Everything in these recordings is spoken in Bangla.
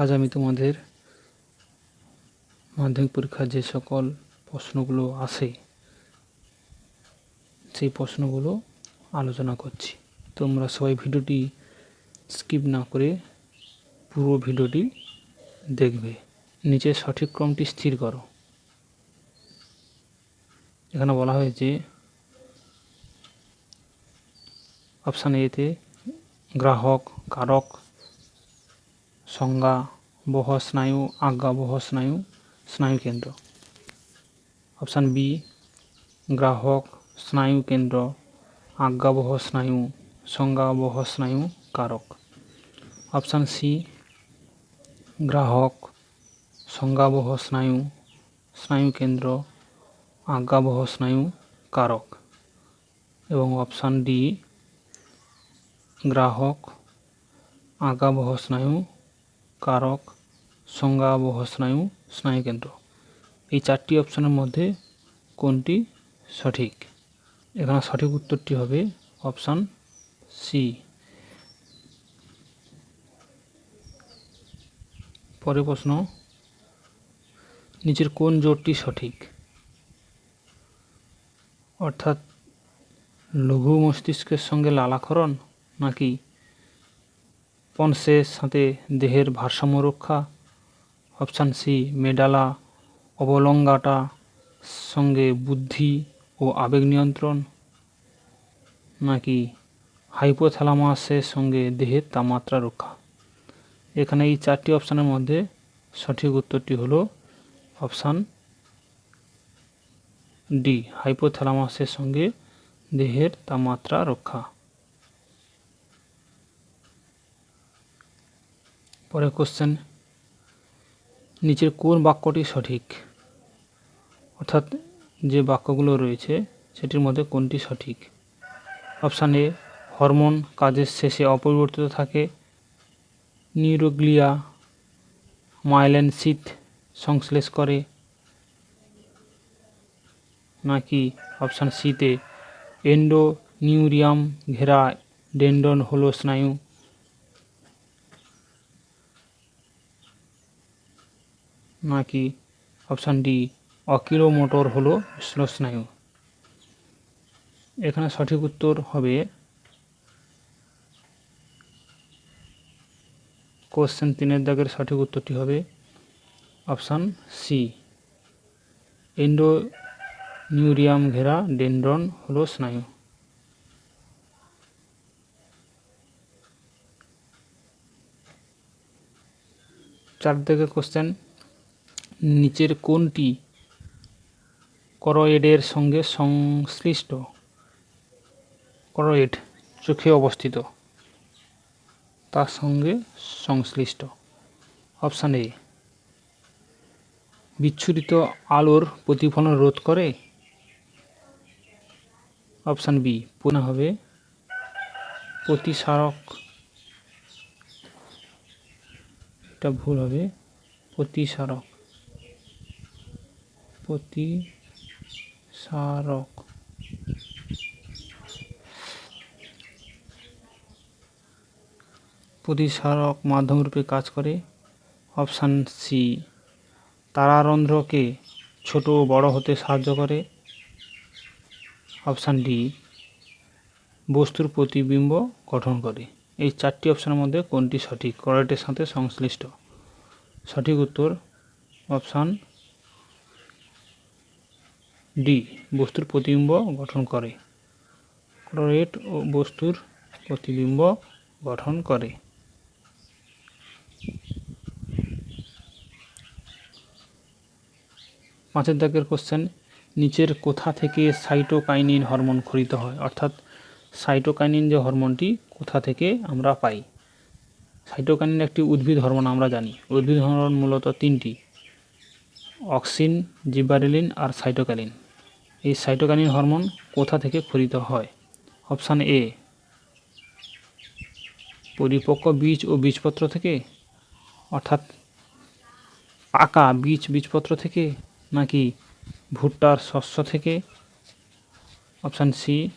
আজ আমি তোমাদের মাধ্যমিক পরীক্ষার যে সকল প্রশ্নগুলো আসে সেই প্রশ্নগুলো আলোচনা করছি। তোমরা সবাই ভিডিওটি স্কিপ না করে পুরো ভিডিওটি দেখবে। নিচে সঠিক ক্রমটি স্থির করো। এখানে বলা হয়েছে, অপশান এতে গ্রাহক, কারক সংজ্ঞা বহ স্নায়ু, আজ্ঞা বহ স্নায়ু স্নায়ু কেন্দ্র। অপশান বি, গ্রাহক, স্নায়ু কেন্দ্র আজ্ঞাবহ স্নায়ু সংজ্ঞাবহ স্নায়ু, কারক। অপশান সি, গ্রাহক সংজ্ঞাবহ স্নায়ু স্নায়ু কেন্দ্র আজ্ঞাবহ স্নায়ু, কারক। এবং অপশান ডি, গ্রাহক আজ্ঞাবহ স্নায়ু কারক, সংজ্ঞাবহ স্নায়ু, স্নায়ুকেন্দ্র। এই চারটি অপশনের মধ্যে কোনটি সঠিক? এখানে সঠিক উত্তরটি হবে অপশান সি। পরে প্রশ্ন, নিচের কোন জোটটি সঠিক? অর্থাৎ লঘু মস্তিষ্কের সঙ্গে লালাকরণ নাকি পন্সের সাথে দেহের ভারসাম্য রক্ষা? Option C, medulla. অবলঙ্গাটা সঙ্গে বুদ্ধি ও আবেগ নিয়ন্ত্রণ। নাকি হাইপোথ্যালামাসের সঙ্গে দেহের তাপমাত্রা রক্ষা? এখানে এই চারটি অপশানের মধ্যে সঠিক উত্তরটি হলো অপশান ডি, হাইপোথ্যালামাসের সঙ্গে দেহের তাপমাত্রা রক্ষা। পরে কোশ্চেন নিচের কোন বাক্যটি সঠিক? অর্থাৎ যে বাক্যগুলো রয়েছে, সেটির মধ্যে কোনটি সঠিক? অপশান এ হরমোন কাজের শেষে অপরিবর্তিত থাকে। নিউরোগ্লিয়া মাইলেন শীত সংশ্লেষ করে। নাকি অপশান সিতে এন্ডো নিউরিয়াম ঘেরা ডেন্ডন হলো স্নায়ু। নাকি অপশান ডি অকিলোমোটর হলো স্নায়ু এখানে সঠিক উত্তর হবে কোশ্চেন তিনের দাগের সঠিক উত্তরটি হবে অপশান সি এন্ডো নিউরিয়াম ঘেরা ডেন্ড্রন হলো স্নায়ু। চার দিকে কোশ্চেন নিচের কোনটি করয়েডের সঙ্গে সংশ্লিষ্ট। করয়েড চোখে অবস্থিত। তার সঙ্গে সংশ্লিষ্ট। অপশান এ, বিচ্ছুরিত আলোর প্রতিফলন রোধ করে। অপশান বি পুনঃ হবে। প্রতিসারক, এটা ভুল হবে। প্রতিসারক। প্রতিসারক। প্রতিসারক মাধ্যমরূপে কাজ করে। অপশান সি, তারারন্ধ্রকে ছোট ও বড় হতে সাহায্য করে। অপশান ডি, বস্তুর প্রতিবিম্ব গঠন করে। এই চারটি অপশানের মধ্যে কোনটি সঠিক? করেটের সাথে সংশ্লিষ্ট। সঠিক উত্তর অপশান ডি, বস্তুর প্রতিবিম্ব গঠন করে। ক্লোরেট ও বস্তুর প্রতিবিম্ব গঠন করে। পাঁচের দাগের কোশ্চেন নিচের কোথা থেকে সাইটোকাইনিন হরমোন খরিত হয়? অর্থাৎ সাইটোকাইনিন যে হরমোনটি, কোথা থেকে আমরা পাই? সাইটোকাইনিন একটি উদ্ভিদ হরমোন আমরা জানি। উদ্ভিদ হরমোন মূলত তিনটি, অক্সিন, জিবারেলিন আর সাইটোকাইনিন। এই সাইটোকাইনিন হরমোন কোথা থেকে খরিত হয়? অপশান এ, পরিপক্ক বীজ ও বীজপত্র থেকে? অর্থাৎ পাকা বীজ, বীজপত্র থেকে নাকি ভুট্টার শস্য থেকে? অপশান সি,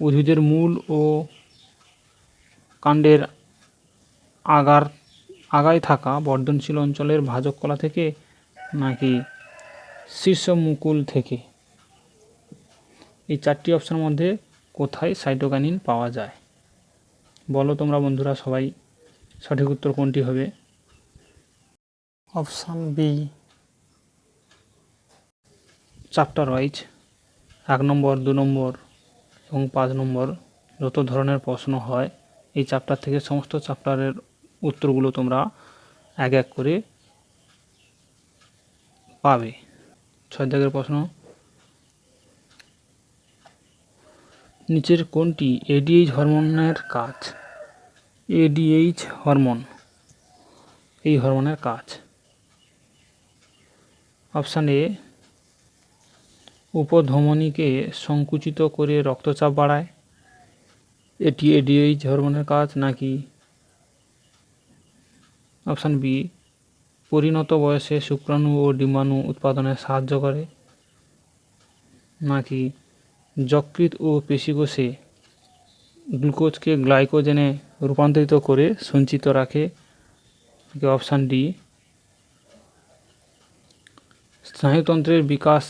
উদ্ভিদের মূল ও কাণ্ডের আগার, আগায় থাকা বর্ধনশীল অঞ্চলের ভাজক কলা থেকে নাকি শীর্ষ মুকুল থেকে? এই চারটি অপশনের মধ্যে কোথায় সাইটোকাইনিন পাওয়া যায়? বলো তোমরা বন্ধুরা সবাই সঠিক উত্তর কোনটি হবে? Option B. চ্যাপ্টার ওয়াইজ এক নম্বর দু নম্বর এবং পাঁচ নম্বর যত ধরনের প্রশ্ন হয় এই চ্যাপ্টার থেকে সমস্ত চ্যাপ্টারের উত্তরগুলো তোমরা এক এক করে পাবে। ছয় দাগের প্রশ্ন নিচের কোনটি এডিএইচ হরমোনের কাজ। ADH hormone. এই হরমোনের কাজ। অপশান এ, উপধমনীকে সংকুচিত করে রক্তচাপ বাড়ায়। এটি এডিএইচ হরমোনের কাজ নাকি? অপশান বি, পরিণত বয়সে শুক্রাণু ও ডিমাণু উৎপাদনে সাহায্য করে। নাকি যকৃৎ ও পেশিকোষে গ্লুকোজকে গ্লাইকোজেনে রূপান্তরিত করে সঞ্চিত রাখে। Option D. স্নায়ুতন্ত্রের বিকাশ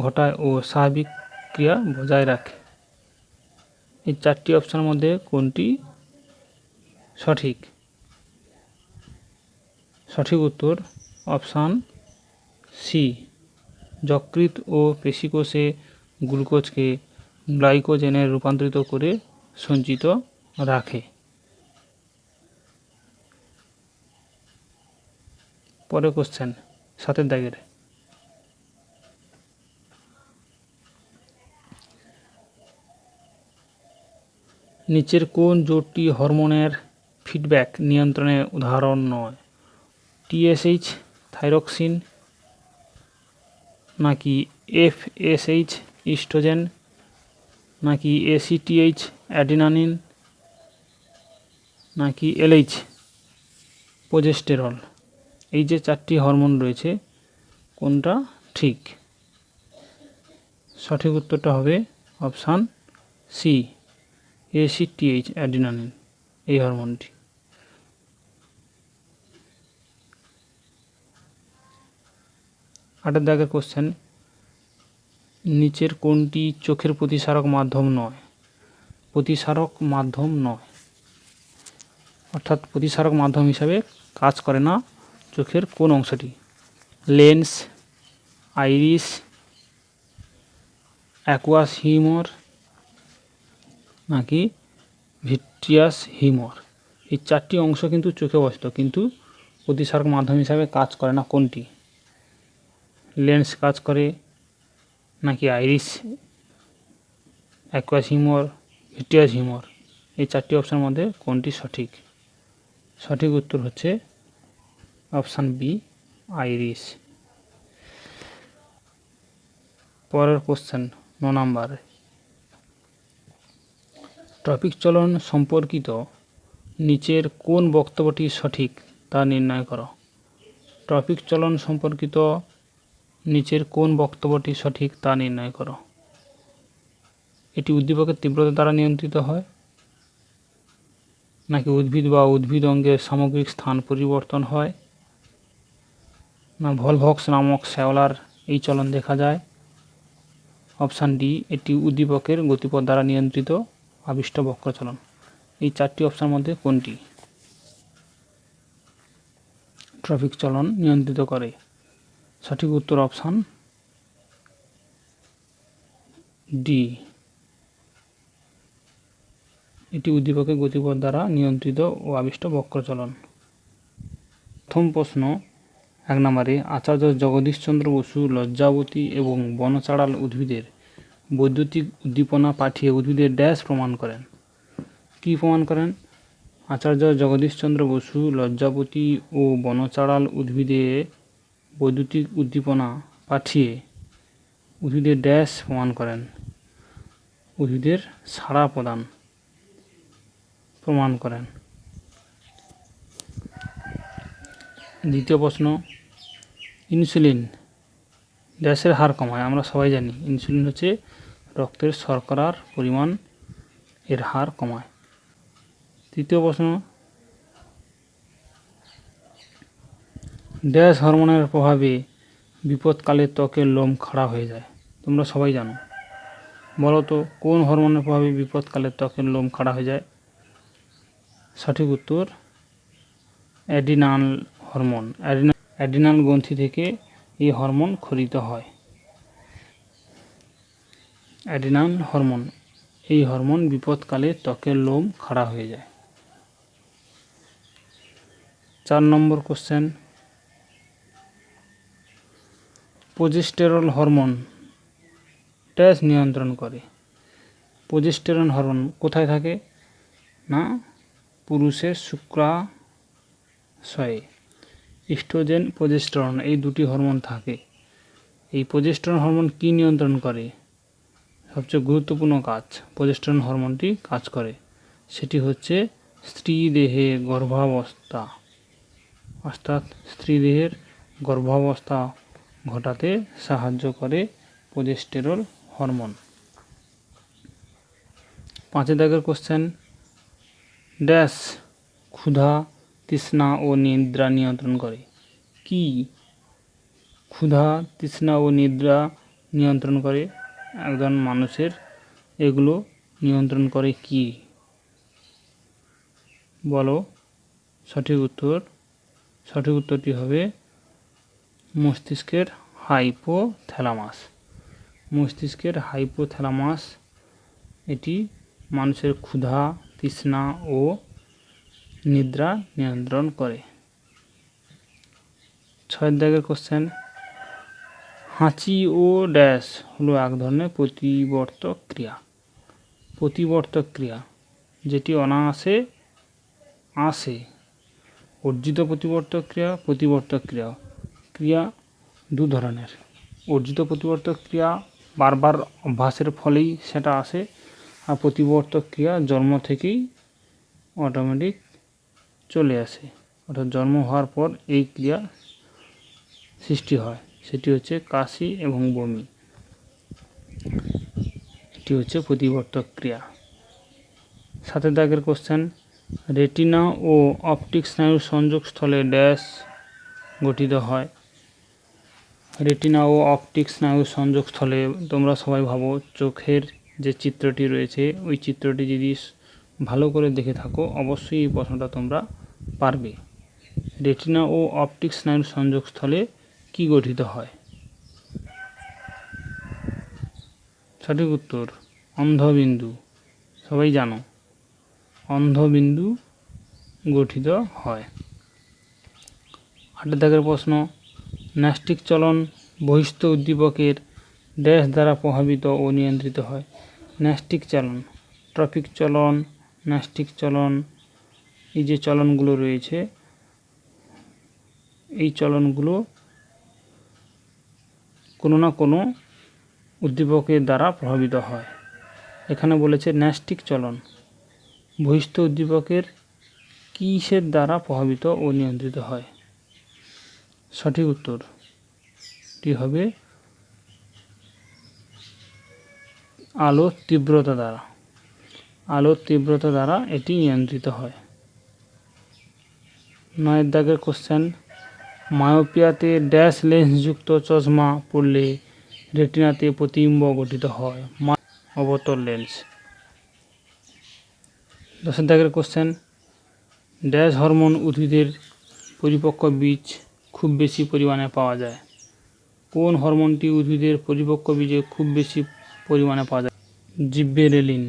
ঘটায় ও স্বাভাবিক ক্রিয়া বজায় রাখে। এই চারটি অপশানের মধ্যে কোনটি সঠিক? সঠিক উত্তর অপশান সি। যকৃৎ ও পেশিকোষে গ্লুকোজকে গ্লাইকোজেনে রূপান্তরিত করে সঞ্চিত রাখে। পরে কোশ্চেন সাতের দাগের। নিচের কোন জোটটি হরমোনের ফিডব্যাক নিয়ন্ত্রণের উদাহরণ নয়? টিএসএইচ থাইরক্সিন নাকি এফএসএইচ ইস্ট্রোজেন নাকি এসিটিএইচ অ্যাডিনানিন নাকি এলএইচ প্রোজেস্টেরল এই যে চারটি হরমোন রয়েছে, কোনটা ঠিক? সঠিক উত্তরটা হবে অপশান সি এসিটিএইচ অ্যাডিনানিন এই হরমোনটি। আটের দাগের কোশ্চেন নিচের কোনটি চোখের প্রতিসারক মাধ্যম নয়, প্রতিসারক মাধ্যম নয়। অর্থাৎ প্রতিসারক মাধ্যম হিসাবে কাজ করে না চোখের কোন অংশটি। লেন্স, আইরিস, অ্যাকুয়াস হিমর নাকি ভিট্রিয়াস হিমর। এই চারটি অংশ কিন্তু চোখে বসত কিন্তু প্রতিসারক মাধ্যম হিসাবে কাজ করে না কোনটি লেন্স কাজ করে নাকি iris aqueous humour, vitreous humour, এই চারটি অপশানের মধ্যে কোনটি সঠিক? সঠিক উত্তর হচ্ছে অপশান বি আইরিস পরের কোশ্চেন ন নাম্বার। ট্রাফিক চলন সম্পর্কিত নিচের কোন বক্তব্যটি সঠিক তা নির্ণয় করো। ট্রাফিক চলন সম্পর্কিত নিচের কোন বক্তব্যটি সঠিক তা নির্ণয় করো। এটি উদ্দীপকের তীব্রতা দ্বারা নিয়ন্ত্রিত হয়, নাকি উদ্ভিদ বা উদ্ভিদ অঙ্গের সামগ্রিক স্থান পরিবর্তন হয়, না ভলভক্স নামক শ্যাওলার এই চলন দেখা যায়। অপশান ডি, এটি উদ্দীপকের গতিপথ দ্বারা নিয়ন্ত্রিত আবিষ্ট বক্রচলন। এই চারটি অপশানের মধ্যে কোনটি? ট্রাফিক চলন নিয়ন্ত্রিত করে। সঠিক উত্তর অপশান ডি। এটি উদ্দীপকের গতিপথ দ্বারা নিয়ন্ত্রিত ও আবিষ্ট বক্রচলন। প্রথম প্রশ্ন, এক নম্বরে, আচার্য জগদীশচন্দ্র বসু লজ্জাবতী এবং বনচাড়াল উদ্ভিদের বৈদ্যুতিক উদ্দীপনা পাঠিয়ে উদ্ভিদের ড্যাশ প্রমাণ করেন। কি প্রমাণ করেন? আচার্য জগদীশচন্দ্র বসু লজ্জাবতী ও বনচাড়াল উদ্ভিদে বৈদ্যুতিক উদ্দীপনা পাঠিয়ে উদ্ভিদের ড্যাশ প্রমাণ করেন। উদ্ভিদের সাড়া প্রদান প্রমাণ করেন। দ্বিতীয় প্রশ্ন, ইনসুলিন গ্যাসের হার কমায় আমরা সবাই জানি। ইনসুলিন হচ্ছে রক্তের শর্করার পরিমাণ, এর হার কমায় তৃতীয় প্রশ্ন ড্যাশ হরমোনের প্রভাবে বিপদকালে ত্বকের লোম খাড়া হয়ে যায়। তোমরা সবাই জানো। বলো তো, কোন হরমোনের প্রভাবে বিপদকালে ত্বকের লোম খাড়া হয়ে যায়? সঠিক উত্তর, অ্যাডিনাল হরমোন। অ্যাডিনাল অ্যাডিনাল গ্রন্থি থেকে এই হরমোন খরিত হয়। অ্যাডিনাল হরমোন, এই হরমোন বিপদকালে ত্বকের লোম খাড়া হয়ে যায়। চার নম্বর কোশ্চেন প্রোজেস্টেরল হরমোন ড্যাশ নিয়ন্ত্রণ করে। প্রোজেস্টেরন হরমোন কোথায় থাকে? না, পুরুষের শুক্রাশয়ে। ইস্ট্রোজেন প্রোজেস্টেরন এই দুটি হরমোন থাকে। এই প্রোজেস্টেরন হরমোন কি নিয়ন্ত্রণ করে? সবচেয়ে গুরুত্বপূর্ণ কাজ প্রোজেস্টেরন হরমোনটি কাজ করে। সেটি হচ্ছে স্ত্রী দেহে গর্ভাবস্থা। অর্থাৎ স্ত্রী দেহের গর্ভাবস্থা ঘটাতে সাহায্য করে প্রোজেস্টেরল হরমোন। পাঁচের দাগের কোশ্চেন ড্যাশ, ক্ষুধা, তৃষ্ণা ও নিদ্রা নিয়ন্ত্রণ করে। কি? ক্ষুধা, তৃষ্ণা ও নিদ্রা নিয়ন্ত্রণ করে? একজন মানুষের এগুলো নিয়ন্ত্রণ করে কি? বলো। সঠিক উত্তর, সঠিক উত্তরটি হবে মস্তিষ্কের হাইপোথ্যালামাস। মস্তিষ্কের হাইপোথ্যালামাস, এটি মানুষের ক্ষুধা, তৃষ্ণা ও নিদ্রা নিয়ন্ত্রণ করে। ছয় দাগের কোশ্চেন হাঁচি ও ড্যাশ হলো এক ধরনের প্রতিবর্তক ক্রিয়া। প্রতিবর্তক ক্রিয়া, যেটি অনায়াসে আসে। অর্জিত প্রতিবর্তক ক্রিয়া প্রতিবর্তক ক্রিয়া ক্রিয়া দু ধরনের। অর্জিত প্রতিবর্তক ক্রিয়া বারবার অভ্যাসের ফলেই সেটা আসে আর প্রতিবর্তক ক্রিয়া জন্ম থেকেই অটোমেটিক চলে আসে। অর্থাৎ জন্ম হওয়ার পর এই ক্রিয়া সৃষ্টি হয়। সেটি হচ্ছে কাশি এবং বমি। এটি হচ্ছে প্রতিবর্তক ক্রিয়া। সাথে দাগের কোশ্চেন রেটিনা ও অপটিক স্নায়ুর সংযোগস্থলে ড্যাশ গঠিত হয়। রেটিনা ও অপটিক স্নায়ুর সংযোগস্থলে তোমরা সবাই ভাবো চোখের যে চিত্রটি রয়েছে, ওই চিত্রটি যদি ভালো করে দেখে থাকো, অবশ্যই এই প্রশ্নটা তোমরা পারবে। রেটিনা ও অপটিক স্নায়ুর সংযোগস্থলে কি গঠিত হয়? সঠিক উত্তর, অন্ধবিন্দু। সবাই জানো, অন্ধবিন্দু গঠিত হয়। আটের দাগের প্রশ্ন ন্যাস্টিক চলন বহিস্থ উদ্দীপকের ড্যাশ দ্বারা প্রভাবিত ও নিয়ন্ত্রিত হয়। ন্যাস্টিক চলন ট্রপিক চলন ন্যাস্টিক চলন, এই যে চলনগুলো রয়েছে, এই চলনগুলো কোনো না কোনো উদ্দীপকের দ্বারা প্রভাবিত হয়। এখানে বলেছে ন্যাস্টিক চলন, বহিষ্ঠ উদ্দীপকের কিসের দ্বারা প্রভাবিত ও নিয়ন্ত্রিত হয়? সঠিক উত্তরটি হবে আলোর তীব্রতা দ্বারা। আলোর তীব্রতা দ্বারা এটি নিয়ন্ত্রিত হয়। নয়ের দাগের কোশ্চেন মায়োপিয়াতে ড্যাশ লেন্সযুক্ত চশমা পড়লে রেটিনাতে প্রতিবিম্ব গঠিত হয়। মা অবতল লেন্স। দশের দাগের কোশ্চেন ড্যাশ হরমোন উদ্ভিদের পরিপক্ক বীজ খুব বেশি পরিমাণে পাওয়া যায়। কোন হরমোনটি উদ্ভিদের পরিপক্ক বীজে খুব বেশি পরিমাণে পাওয়া যায়? জিব্বেরেলিন